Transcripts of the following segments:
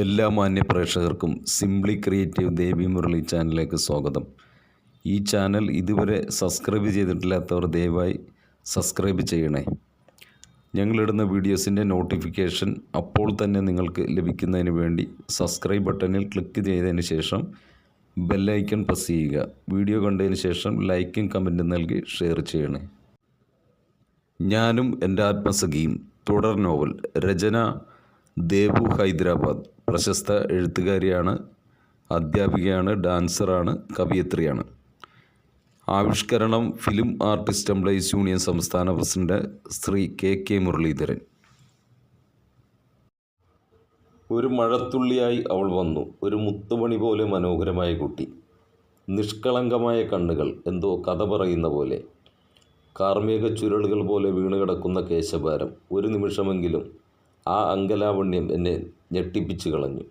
എല്ലാ മാന്യ പ്രേക്ഷകർക്കും സിംപ്ലി ക്രിയേറ്റീവ് ദേവി മുരളി ചാനലിലേക്ക് സ്വാഗതം. ഈ ചാനൽ ഇതുവരെ സബ്സ്ക്രൈബ് ചെയ്തിട്ടില്ലാത്തവർ ദയവായി സബ്സ്ക്രൈബ് ചെയ്യണേ. ഞങ്ങളിടുന്ന വീഡിയോസിന്റെ നോട്ടിഫിക്കേഷൻ അപ്പോൾ തന്നെ നിങ്ങൾക്ക് ലഭിക്കുന്നതിന് വേണ്ടി സബ്സ്ക്രൈബ് ബട്ടണിൽ ക്ലിക്ക് ചെയ്തതിന് ശേഷം ബെല്ലൈക്കൺ പ്രസ് ചെയ്യുക. വീഡിയോ കണ്ടതിന് ശേഷം ലൈക്കും കമന്റും നൽകി ഷെയർ ചെയ്യണേ. ഞാനും എന്റെ ആത്മസഖിയും തുടർ നോവൽ രചന ദേവു ഹൈദരാബാദ്. പ്രശസ്ത എഴുത്തുകാരിയാണ് അധ്യാപികയാണ് ഡാൻസറാണ് കവിയത്രിയാണ്. ആവിഷ്കരണം ഫിലിം ആർട്ടിസ്റ്റ് എംപ്ലോയീസ് യൂണിയൻ സംസ്ഥാന president Shri K K Muraleedharan. ഒരു മഴത്തുള്ളിയായി അവൾ വന്നു. ഒരു മുത്തുമണി പോലെ മനോഹരമായ കുട്ടി. നിഷ്കളങ്കമായ കണ്ണുകൾ എന്തോ കഥ പറയുന്ന പോലെ. കാർമ്മിക ചുരുളുകൾ പോലെ വീണുകിടക്കുന്ന കേശഭാരം. ഒരു നിമിഷമെങ്കിലും ആ അങ്കലാവണ്യം എന്നെ ഞെട്ടിപ്പിച്ചു കളഞ്ഞു.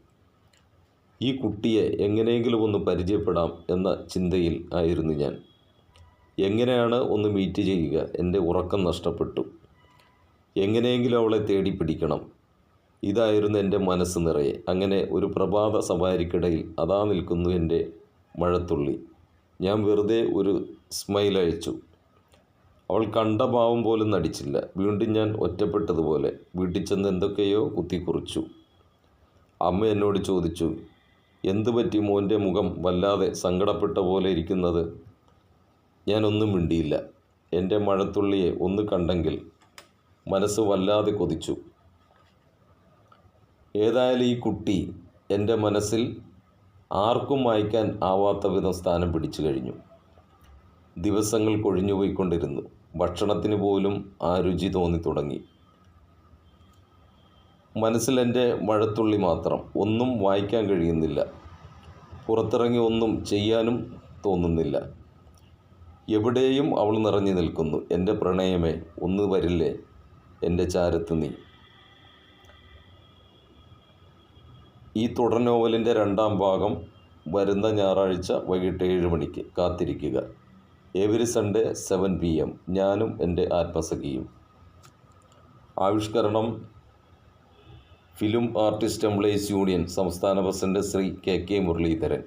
ഈ കുട്ടിയെ എങ്ങനെയെങ്കിലും ഒന്ന് പരിചയപ്പെടാം എന്ന ചിന്തയിൽ ആയിരുന്നു ഞാൻ. എങ്ങനെയാണ് ഒന്ന് മീറ്റ് ചെയ്യുക? എന്റെ ഉറക്കം നഷ്ടപ്പെട്ടു. എങ്ങനെയെങ്കിലും അവളെ തേടി പിടിക്കണം. ഇതായിരുന്നു എന്റെ മനസ്സ് നിറയെ. അങ്ങനെ ഒരു പ്രഭാത സവാരിക്കിടയിൽ അതാ നിൽക്കുന്നു എന്റെ മഴത്തുള്ളി. ഞാൻ വെറുതെ ഒരു സ്മൈൽ അയച്ചു. അവൾ കണ്ട ഭാവം പോലും നടിച്ചില്ല. വീണ്ടും ഞാൻ ഒറ്റപ്പെട്ടതുപോലെ വീട്ടിൽ ചെന്ന് എന്തൊക്കെയോ കുത്തിക്കുറിച്ചു. അമ്മ എന്നോട് ചോദിച്ചു എന്തു പറ്റി മോന്റെ മുഖം വല്ലാതെ സങ്കടപ്പെട്ട പോലെ ഇരിക്കുന്നത്? ഞാനൊന്നും മിണ്ടിയില്ല. എന്റെ മഴത്തുള്ളിയെ ഒന്ന് കണ്ടെങ്കിൽ മനസ്സ് വല്ലാതെ കൊതിച്ചു. ഏതായാലും ഈ കുട്ടി എന്റെ മനസ്സിൽ ആർക്കും വായിക്കാൻ ആവാത്ത വിധം സ്ഥാനം പിടിച്ചു കഴിഞ്ഞു. ദിവസങ്ങൾ കൊഴിഞ്ഞുപോയിക്കൊണ്ടിരുന്നു. ഭക്ഷണത്തിന് പോലും ആ രുചി തോന്നി തുടങ്ങി. മനസ്സിലെന്റെ മഴത്തുള്ളി മാത്രം ഒന്നും വായിക്കാൻ കഴിയുന്നില്ല. പുറത്തിറങ്ങി ഒന്നും ചെയ്യാനും തോന്നുന്നില്ല. എവിടെയും അവൾ നിറഞ്ഞു നിൽക്കുന്നു. എന്റെ പ്രണയമേ ഒന്ന് വരില്ലേ? എന്റെ ചാരത്ത് നീ. ഈ തുടർ നോവലിന്റെ രണ്ടാം ഭാഗം വരുന്ന ഞായറാഴ്ച വൈകിട്ട് ഏഴ് മണിക്ക് കാത്തിരിക്കുക. Every Sunday seven P M ഞാനും എന്റെ ആത്മസഖിയും. ആവിഷ്കരണം ഫിലിം ആർട്ടിസ്റ്റ് എംപ്ലോയീസ് യൂണിയൻ സംസ്ഥാന president Shri K K Muraleedharan.